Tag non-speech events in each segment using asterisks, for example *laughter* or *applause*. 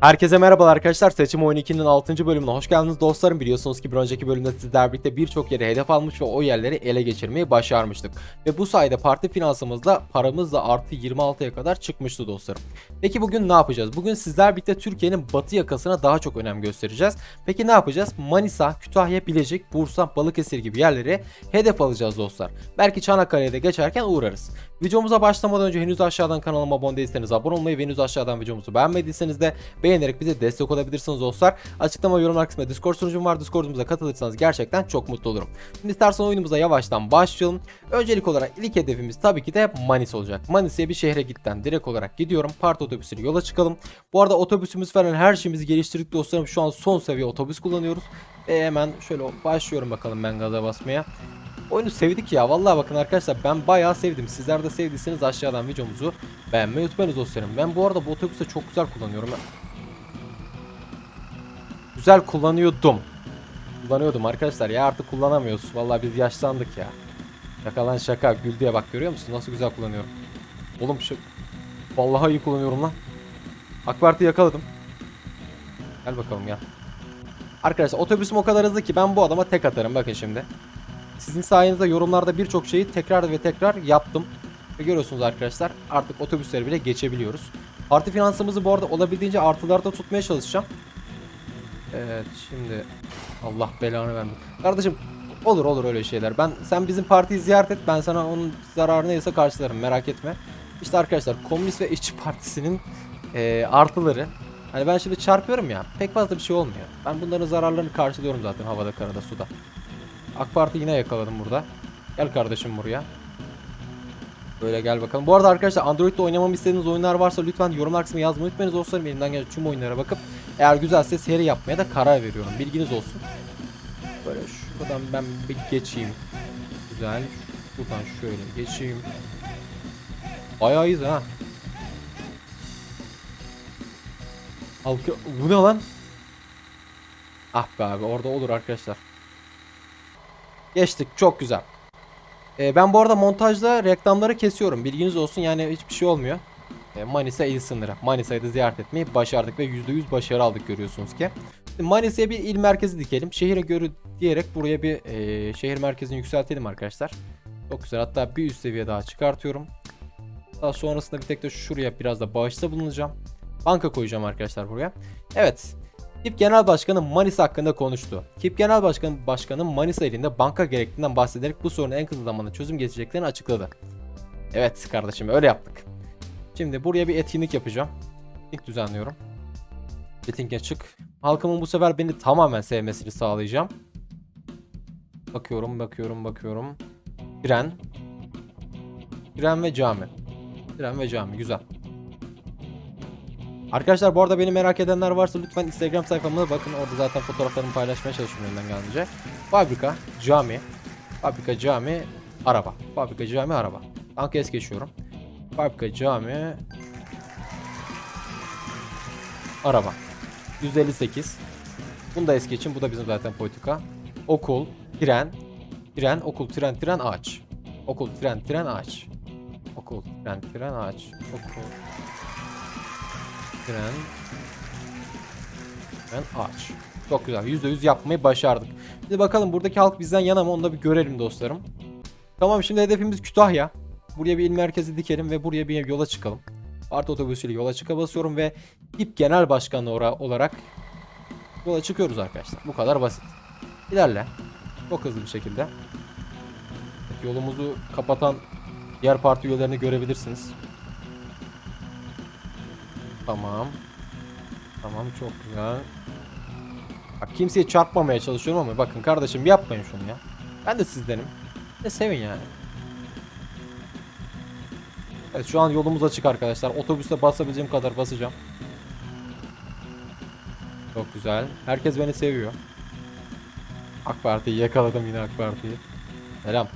Herkese merhabalar arkadaşlar. Seçim Oyunu 2'nin 6. bölümüne hoş geldiniz dostlarım. Biliyorsunuz ki bir önceki bölümde sizler birlikte birçok yere hedef almış ve o yerleri ele geçirmeyi başarmıştık. Ve bu sayede parti finansımızla paramızla artı 26'ya kadar çıkmıştı dostlarım. Peki bugün ne yapacağız? Bugün sizler birlikte Türkiye'nin batı yakasına daha çok önem göstereceğiz. Peki ne yapacağız? Manisa, Kütahya, Bilecik, Bursa, Balıkesir gibi yerleri hedef alacağız dostlar. Belki Çanakkale'ye de geçerken uğrarız. Videomuza başlamadan önce henüz aşağıdan kanalıma abone değilseniz abone olmayı ve henüz aşağıdan videomuzu beğenmediyseniz de beğenerek bize destek olabilirsiniz dostlar. Açıklama yorum kısmında Discord sunucum var. Discord'umuza katılırsanız gerçekten çok mutlu olurum. Şimdi istersen oyunumuza yavaştan başlayalım. Öncelik olarak ilk hedefimiz tabii ki de Manisa olacak. Manisa'ya bir şehre gitten direkt olarak gidiyorum. Parti otobüsüyle yola çıkalım. Bu arada otobüsümüz falan her şeyimizi geliştirdik dostlarım. Şu an son seviye otobüs kullanıyoruz. Ve hemen şöyle başlıyorum bakalım ben gaza basmaya. Oyunu sevdik ya. Vallahi bakın arkadaşlar ben bayağı sevdim. Sizler de sevdiyseniz aşağıdan videomuzu beğenmeyi unutmayınız dostlarım. Ben bu arada bu otobüsü çok güzel kullanıyorum. Güzel kullanıyordum. Kullanıyordum arkadaşlar ya artık kullanamıyoruz. Vallahi biz yaşlandık ya. Şakalan şaka. Gül diye bak görüyor musun? Nasıl güzel kullanıyorum. Oğlum şu... Vallahi iyi kullanıyorum lan. Akbart'ı yakaladım. Gel bakalım ya. Arkadaşlar otobüsüm o kadar hızlı ki ben bu adama tek atarım bakın şimdi. Sizin sayenizde yorumlarda birçok şeyi tekrar ve tekrar yaptım. Ve görüyorsunuz arkadaşlar artık otobüsleri bile geçebiliyoruz. Parti finansımızı bu arada olabildiğince artılarda tutmaya çalışacağım. Evet şimdi Allah belanı vermesin. Kardeşim olur olur öyle şeyler. Ben sen bizim partiyi ziyaret et ben sana onun zararı neyse karşılarım merak etme. İşte arkadaşlar Komünist ve İşçi Partisi'nin eee, artıları. Hani ben şimdi çarpıyorum ya pek fazla bir şey olmuyor. Ben bunların zararlarını karşılıyorum zaten havada karada suda. AK Parti yine yakaladım burada. Gel kardeşim buraya. Böyle gel bakalım. Bu arada arkadaşlar Android'de oynamamı istediğiniz oyunlar varsa lütfen yorumlar kısmına yazmayı unutmayınız dostlarım. Elimden gelen tüm oyunlara bakıp eğer güzelse seri yapmaya da karar veriyorum. Bilginiz olsun. Böyle şuradan ben bir geçeyim. Güzel. Buradan şöyle geçeyim. Bayağı iyiyiz ha. Halka... Bu ne lan? Ah be abi orada olur arkadaşlar. Geçtik çok güzel. Ee, ben bu arada montajda reklamları kesiyorum. Bilginiz olsun yani hiçbir şey olmuyor. Ee, Manisa il sınırı. Manisa'yı da ziyaret etmeyi başardık ve %100 başarı aldık görüyorsunuz ki. Manisa'ya bir il merkezi dikelim. Şehire görü diyerek buraya bir e, şehir merkezini yükseltelim arkadaşlar. Çok güzel. Hatta bir üst seviye daha çıkartıyorum. Daha sonrasında bir tek de şuraya biraz da bağışta bulunacağım. Banka koyacağım arkadaşlar buraya. Evet. KİP Genel Başkanı Manisa hakkında konuştu. KİP Genel Başkanı, Başkanı Manisa ilinde banka gerektiğinden bahsederek bu soruna en kısa zamanda çözüm getireceklerini açıkladı. Evet kardeşim öyle yaptık. Şimdi buraya bir etkinlik yapacağım. İlk düzenliyorum. Etkinlik açık. Halkımın bu sefer beni tamamen sevmesini sağlayacağım. Bakıyorum, bakıyorum, bakıyorum. Tren. Tren ve cami. Tren ve cami. Güzel. Arkadaşlar bu arada beni merak edenler varsa lütfen Instagram sayfama da bakın. Orada zaten fotoğraflarımı paylaşmaya çalışıyorum elimden gelince. Fabrika, cami, fabrika, cami, araba. Fabrika, cami, araba. Banka es geçiyorum. Fabrika, cami, araba. 158. Bunu da es geçin. Bu da bizim zaten politika. Okul, tren, tren, okul, tren, tren, ağaç. Okul, tren, tren, ağaç. Okul, tren, tren, ağaç. Okul, tren, tren, ağaç. Çok güzel. %100 yapmayı başardık. Şimdi bakalım buradaki halk bizden yana mı onu da bir görelim dostlarım. Tamam şimdi hedefimiz Kütahya. Buraya bir il merkezi dikelim ve buraya bir yola çıkalım. Parti otobüsüyle yola çıka basıyorum ve İP Genel Başkanı olarak yola çıkıyoruz arkadaşlar. Bu kadar basit. İlerle. Çok hızlı bir şekilde. Yolumuzu kapatan diğer parti üyelerini görebilirsiniz. Tamam. Tamam çok güzel. Bak kimseye çarpmamaya çalışıyorum ama bakın kardeşim yapmayın şunu ya. Ben de sizdenim. Ne sevin yani. Evet şu an yolumuz açık arkadaşlar. Otobüste basabileceğim kadar basacağım. Çok güzel. Herkes beni seviyor. AK Parti'yi yakaladım yine AK Parti'yi. Selam.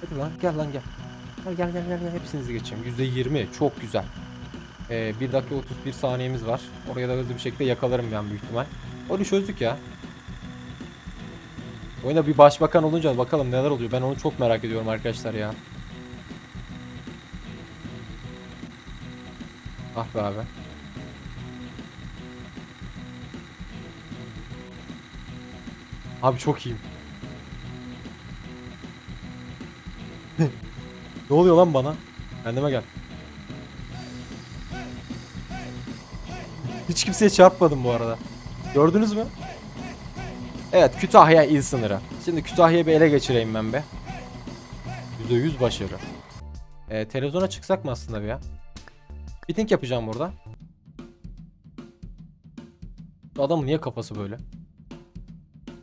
Hadi lan gel lan gel. Gel gel gel gel, hepsinizi geçeyim. %20 çok güzel. Ee, 1 dakika 31 saniyemiz var. Oraya da hızlı bir şekilde yakalarım ben büyük ihtimal. Onu çözdük ya. Oyunda bir başbakan olunca bakalım neler oluyor. Ben onu çok merak ediyorum arkadaşlar ya. Ah be abi. Abi çok iyiyim. *laughs* ne oluyor lan bana? Kendime gel. Hiç kimseye çarpmadım bu arada. Gördünüz mü? Evet Kütahya il sınırı. Şimdi Kütahya'yı bir ele geçireyim ben be. %100 başarı. Ee, televizyona çıksak mı aslında bir ya? Fitting yapacağım burada. Bu adamın niye kafası böyle?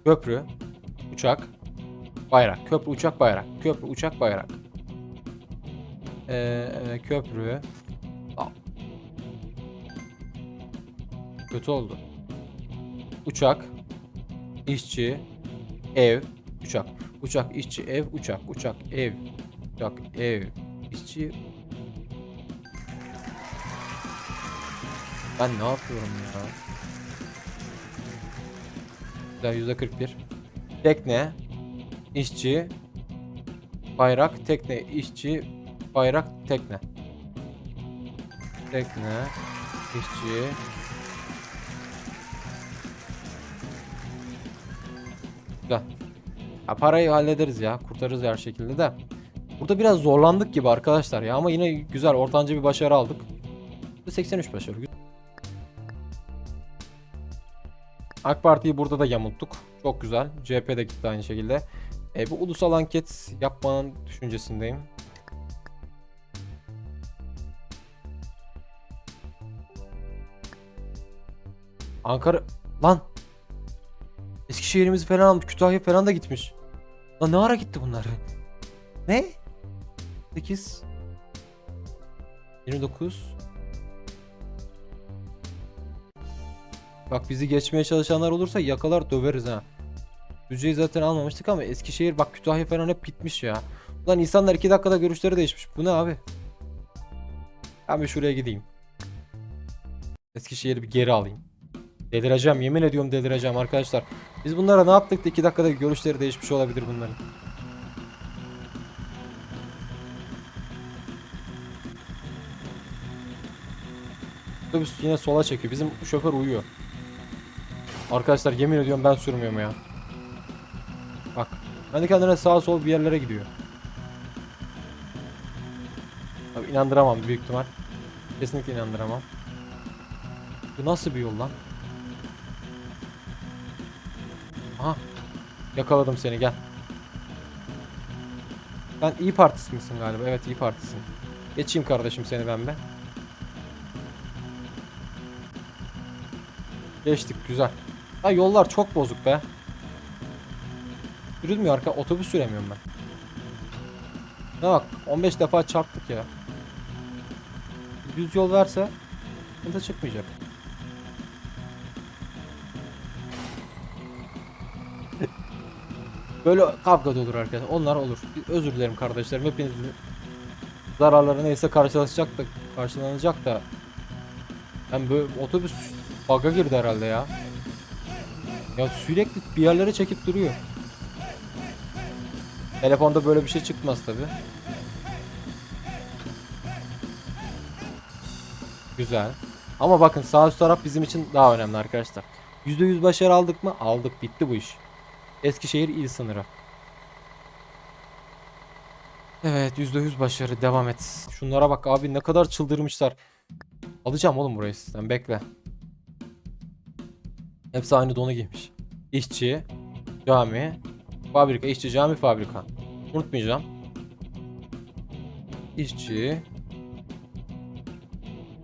Köprü, uçak, bayrak. Köprü, uçak, bayrak. Köprü, uçak, bayrak. Ee, köprü. Kötü oldu. Uçak, işçi, ev, uçak. Uçak, işçi, ev, uçak. Uçak, ev, uçak, ev, işçi. Ben ne yapıyorum ya? Güzel yüzde 41. Tekne, işçi, bayrak, tekne, işçi, bayrak, tekne. Tekne, işçi. Ya parayı hallederiz ya. Kurtarırız her şekilde de. Burada biraz zorlandık gibi arkadaşlar ya ama yine güzel ortanca bir başarı aldık. 83 başarı. AK Parti'yi burada da yamulttuk. Çok güzel. CHP de gitti aynı şekilde. E, bu ulusal anket yapmanın düşüncesindeyim. Ankara... Lan! Eskişehir'imizi falan almış. Kütahya falan da gitmiş. Lan ne ara gitti bunlar? Ne? 8 29 Bak bizi geçmeye çalışanlar olursa yakalar döveriz ha. Düzce'yi zaten almamıştık ama Eskişehir bak Kütahya falan hep gitmiş ya. Lan insanlar 2 dakikada görüşleri değişmiş. Bu ne abi? Ben bir şuraya gideyim. Eskişehir'i bir geri alayım. Delireceğim yemin ediyorum delireceğim arkadaşlar. Biz bunlara ne yaptık da 2 dakikada görüşleri değişmiş olabilir bunların. Otobüs yine sola çekiyor. Bizim şoför uyuyor. Arkadaşlar yemin ediyorum ben sürmüyorum ya. Bak. Kendi kendine sağa sol bir yerlere gidiyor. Abi inandıramam büyük ihtimal. Kesinlikle inandıramam. Bu nasıl bir yol lan? Aha. Yakaladım seni gel. Sen iyi Partisi misin galiba? Evet iyi Partisin. Geçeyim kardeşim seni ben be. Geçtik güzel. Ha yollar çok bozuk be. Sürülmüyor arka otobüs süremiyorum ben. Ne bak 15 defa çarptık ya. Düz yol verse sıkıntı çıkmayacak. Böyle kavga da olur arkadaşlar. Onlar olur. Özür dilerim kardeşlerim. Hepinizin zararları neyse karşılaşacak da karşılanacak da ben böyle otobüs bug'a girdi herhalde ya. Ya sürekli bir yerlere çekip duruyor. Telefonda böyle bir şey çıkmaz tabi. Güzel. Ama bakın sağ üst taraf bizim için daha önemli arkadaşlar. %100 başarı aldık mı? Aldık. Bitti bu iş. Eskişehir il sınırı. Evet %100 başarı devam et. Şunlara bak abi ne kadar çıldırmışlar. Alacağım oğlum burayı sizden bekle. Hepsi aynı donu giymiş. İşçi, cami, fabrika, işçi, cami, fabrika. Unutmayacağım. İşçi,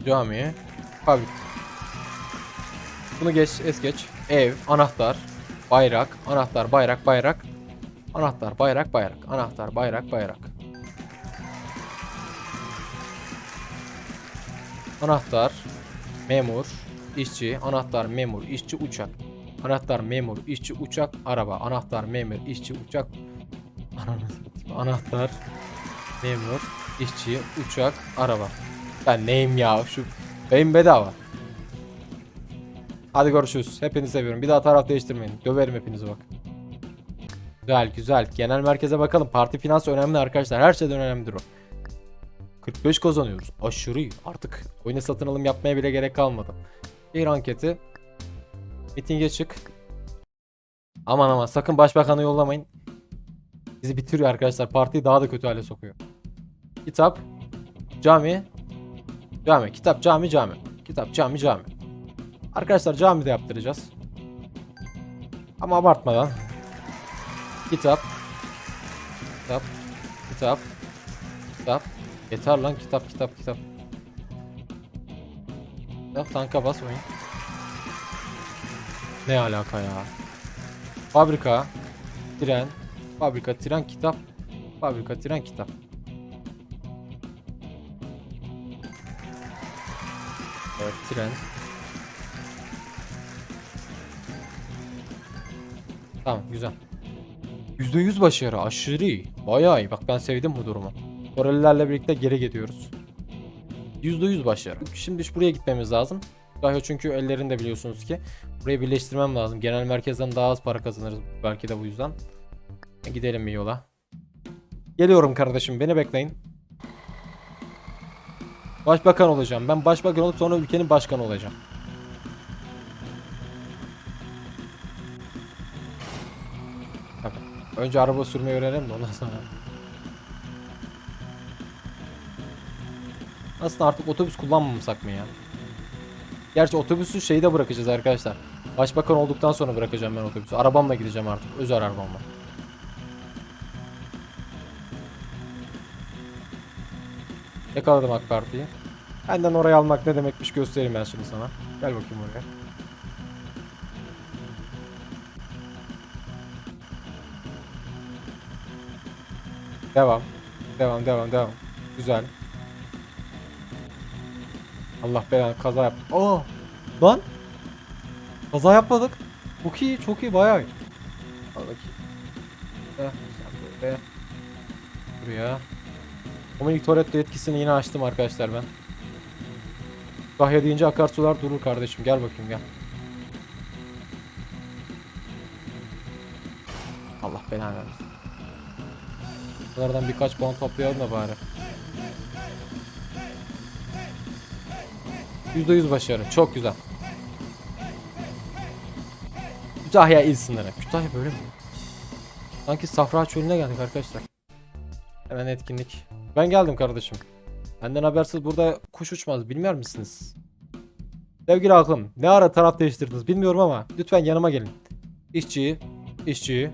cami, fabrika. Bunu geç, es geç. Ev, anahtar, bayrak, anahtar, bayrak, bayrak. Anahtar, bayrak, bayrak. Anahtar, bayrak, bayrak. Anahtar, memur, işçi, anahtar, memur, işçi, uçak. Anahtar, memur, işçi, uçak, araba. Anahtar, memur, işçi, uçak. Anahtar, memur, işçi, uçak, araba. Ben neyim ya şu beyin bedava. Hadi görüşürüz. Hepinizi seviyorum. Bir daha taraf değiştirmeyin. Döverim hepinizi bak. Güzel güzel. Genel merkeze bakalım. Parti finans önemli arkadaşlar. Her şeyden önemlidir o. 45 kazanıyoruz. Aşırı iyi. Artık oyunu satın alım yapmaya bile gerek kalmadı. Bir anketi. Mitinge çık. Aman aman sakın başbakanı yollamayın. Bizi bitiriyor arkadaşlar. Partiyi daha da kötü hale sokuyor. Kitap, cami, cami, kitap, cami, cami. Kitap, cami, cami. Arkadaşlar cami de yaptıracağız. Ama abartmadan. Kitap, kitap, kitap, kitap. Yeter lan kitap, kitap, kitap. Kitap tanka bas oyun. Ne alaka ya? Fabrika, tren, fabrika, tren, kitap, fabrika, tren, kitap. Evet, tren. Tamam, güzel. %100 başarı, aşırı iyi. Bayağı iyi. Bak ben sevdim bu durumu. Korelilerle birlikte geri gidiyoruz. %100 başarı. Şimdi buraya gitmemiz lazım. Daha çünkü ellerinde biliyorsunuz ki. Burayı birleştirmem lazım. Genel merkezden daha az para kazanırız belki de bu yüzden. Gidelim bir yola. Geliyorum kardeşim beni bekleyin. Başbakan olacağım. Ben başbakan olup sonra ülkenin başkanı olacağım. Önce araba sürmeyi öğrenelim de ondan sonra. Aslında artık otobüs kullanmamasak mı ya? Gerçi otobüsü şeyde bırakacağız arkadaşlar. Başbakan olduktan sonra bırakacağım ben otobüsü. Arabamla gideceğim artık. Özel arabamla. Yakaladım AK Parti'yi. Benden oraya almak ne demekmiş göstereyim ben şimdi sana. Gel bakayım oraya. Devam. Devam, devam, devam. Güzel. Allah belanı kaza yap. Aa! Lan! Kaza yapmadık. Çok iyi, çok iyi, bayağı iyi. Al bakayım. Heh. Buraya. Dominik Toretto etkisini yine açtım arkadaşlar ben. Kahya deyince akarsular durur kardeşim. Gel bakayım gel. Allah belanı versin. Bunlardan birkaç puan toplayalım da bari. %100 başarı. Çok güzel. Kütahya il sınırı. Kütahya böyle mi? Sanki Safra Çölü'ne geldik arkadaşlar. Hemen etkinlik. Ben geldim kardeşim. Benden habersiz burada kuş uçmaz bilmiyor musunuz? Sevgili halkım ne ara taraf değiştirdiniz bilmiyorum ama lütfen yanıma gelin. İşçi, işçi,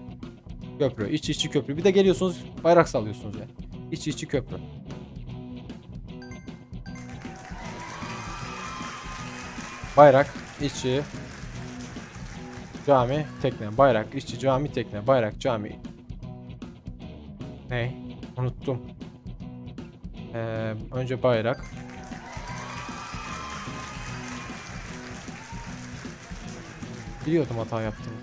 köprü, işçi işçi köprü. Bir de geliyorsunuz bayrak sallıyorsunuz ya. İşçi işçi köprü. Bayrak, işçi, cami, tekne, bayrak, işçi, cami, tekne, bayrak, cami. Ne? Unuttum. Ee, önce bayrak. Biliyordum hata yaptım.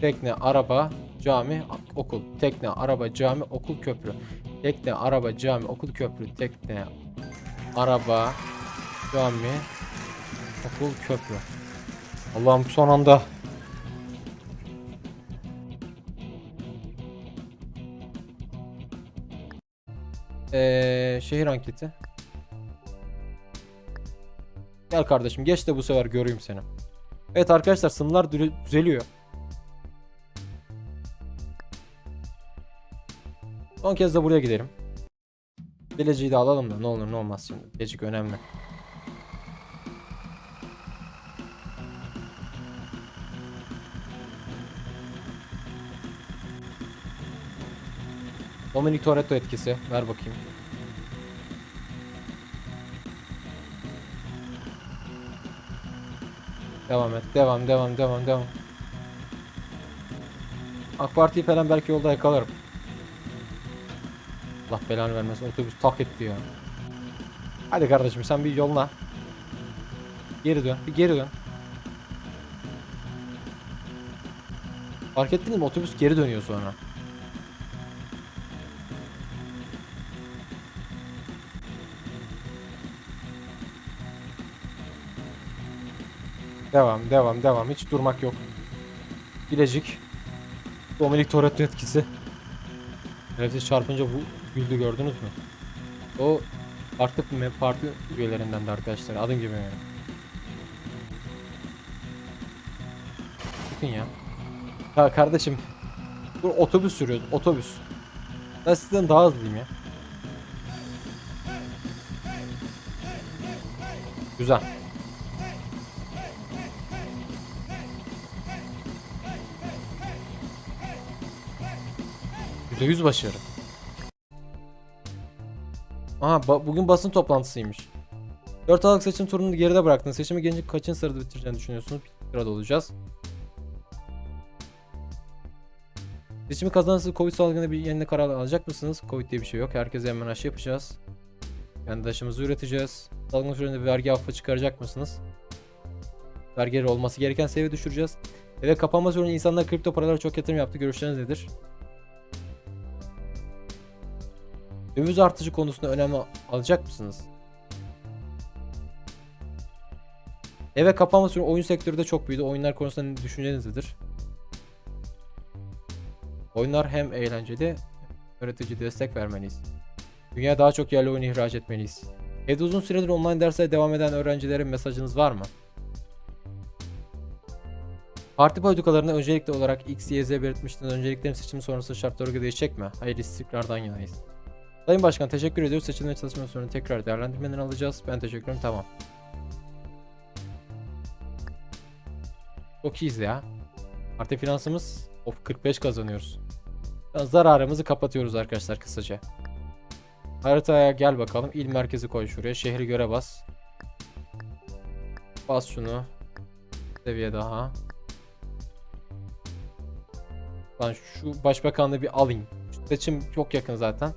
Tekne, araba, cami, okul. Tekne, araba, cami, okul, köprü. Tekne, araba, cami, okul, köprü. Tekne, araba, cami, okul, köprü. Allah'ım son anda. Ee, şehir anketi. Gel kardeşim geç de bu sefer göreyim seni. Evet arkadaşlar sınırlar dü- düzeliyor. Son kez de buraya gidelim. Bileciği de alalım da ne olur ne olmaz şimdi. Bilecik önemli. Dominic Toretto etkisi. Ver bakayım. Devam et. Devam, devam, devam, devam. AK Parti'yi falan belki yolda yakalarım. Allah belanı vermesin. Otobüs tak etti ya. Hadi kardeşim sen bir yoluna. Geri dön. Bir geri dön. Fark ettiniz mi? Otobüs geri dönüyor sonra. Devam, devam, devam. Hiç durmak yok. Bilecik. Dominik Toretto etkisi. Herif çarpınca bu güldü gördünüz mü? O me- parti üyelerinden de arkadaşlar. Adım gibi yani. Bakın ya. Ya kardeşim. Bu otobüs sürüyoruz. Otobüs. Ben sizden daha hızlıyım ya. Güzel. Yüzde yüz başarı. Aha ba- bugün basın toplantısıymış. 4 Aralık seçim turunu geride bıraktın. Seçimi gelince kaçıncı sırada bitireceğini düşünüyorsunuz? Sırada olacağız. Seçimi kazanırsanız Covid salgını bir yenine karar alacak mısınız? Covid diye bir şey yok. Herkese hemen aşı yapacağız. Kendi aşımızı üreteceğiz. Salgın sürecinde vergi affı çıkaracak mısınız? Vergileri olması gereken seviyeye düşüreceğiz. Eve kapanma sürecinde insanlar kripto paralara çok yatırım yaptı. Görüşleriniz nedir? Döviz artışı konusunda önem alacak mısınız? Eve kapanma süreci oyun sektörü de çok büyüdü. Oyunlar konusunda düşünceniz nedir? Oyunlar hem eğlenceli öğretici destek vermeliyiz. Dünyaya daha çok yerli oyun ihraç etmeliyiz. Evde uzun süredir online derslere devam eden öğrencilere mesajınız var mı? Parti politikalarında öncelikli olarak X, Y, Z belirtmiştiniz. Önceliklerin seçimi sonrası şartlara göre değişecek mi? Hayır istikrardan yanayız. Sayın Başkan teşekkür ediyoruz. Seçim ve çalışma sonra tekrar değerlendirmelerini alacağız. Ben teşekkür ederim. Tamam. Çok iyiyiz ya. Parti finansımız of 45 kazanıyoruz. Zararımızı kapatıyoruz arkadaşlar kısaca. Haritaya gel bakalım. İl merkezi koy şuraya. Şehri göre bas. Bas şunu. Seviye daha. Lan şu başbakanlığı bir alayım. Seçim çok yakın zaten.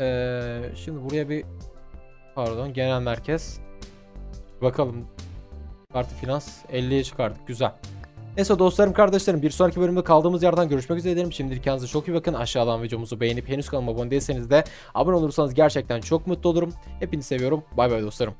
Ee, şimdi buraya bir pardon genel merkez. Bakalım. Parti finans 50'ye çıkardık. Güzel. Neyse dostlarım kardeşlerim bir sonraki bölümde kaldığımız yerden görüşmek üzere dilerim. Şimdilik kendinize çok iyi bakın. Aşağıdan videomuzu beğenip henüz kanalıma abone değilseniz de abone olursanız gerçekten çok mutlu olurum. Hepinizi seviyorum. Bay bay dostlarım.